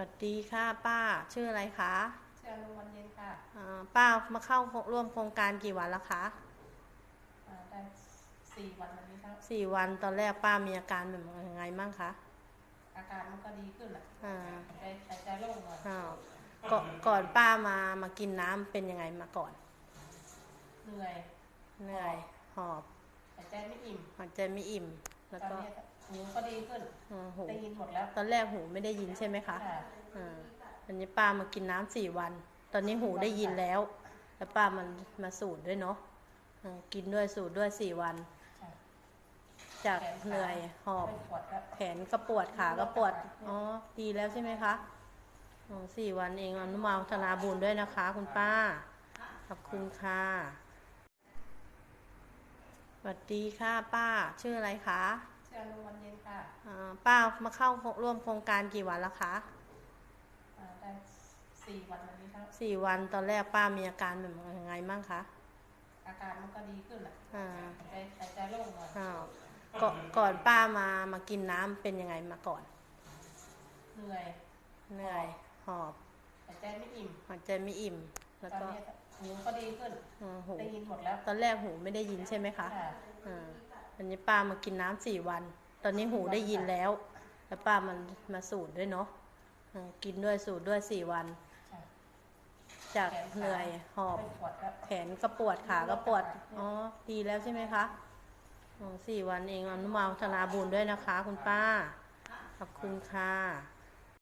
วัสดีค่ะป้าชื่ออะไรคะเชื่อลุงวันเย็นค่ะอ่าป้ามาเข้าร่วมโครงการกี่วันแล้วคะอ่าได้สี่วันวันนี้ครับสี่วันตอนแรกป้ามีอาการแบบยังไงบ้างคะอาการมันก็ดีขึ้นแหละอ่าหายใจหายใจโล่งหน่อยอ้าวก่อนก่อนป้ามามากินน้ำเป็นยังไงมาก่อนเหนื่อยเหนื่อยหอบหายใจไม่อิ่มหายใจไม่อิ่มตแล้อวนก็นี้ หูก็ดีขึ้นอ่าหูได้ยินหมดแล้ว ตอนแรกหูไม่ได้ยินใช่ไหมคะค่ะอ่าอันนี้ป้ามากินน้ำสี่วัน ตอนนี้หูได้ยินแล้ว แล้วป้ามันมาสูตรด้วยเนาะอ่ากินด้วยสูตรด้วยสี่วันค่ะจากเหนื่อยหอบ ไม่ปวดแล้วแขนก็ปวดขาก็ปวด อ๋อ ดีแล้วใช่ไหมคะ อ๋อสี่วันเองอนุโมทนาบุญด้วยนะคะ คุณป้า ขอบคุณค่ะ สวัสดีค่ะป้า ชื่ออะไรคะ เชื่อลุงวันเย็นค่ะอ่าป้ามาเข้าร่วมโครงการกี่วันแล้วคะอ่าได้สี่วันวันนี้ครับสี่วันตอนแรกป้ามีอาการแบบยังไงบ้างคะอาการมันก็ดีขึ้นแหละอ่าหายใจหายใจโล่งหน่อยอ้าวก่อนก่อนป้ามามากินน้ำเป็นยังไงมาก่อน เหนื่อยเหนื่อยหอบหายใจไม่อิ่มหายใจไม่อิ่มตแล้อวนก็นี้หูก็ดีขึ้นอ่าหูได้ยินหมดแล้วตอนแรกหูไม่ได้ยินใช่ไหมคะ ค่ะอ่าอันนี้ป้ามากินน้ำสี่วัน ตอนนี้หูได้ยินแล้ว แล้วป้ามันมาสูตรด้วยเนาะอ่ากินด้วยสูตรด้วยสี่วันค่ะจากเหนื่อยหอบไม่ปวดแล้วแขนก็ปวดขาก็ปวด อ๋อ ดีแล้วใช่ไหมคะอ๋อสี่วันเองอนุโมทนาบุญด้วยนะคะ คุณป้า ขอบคุณค่ะ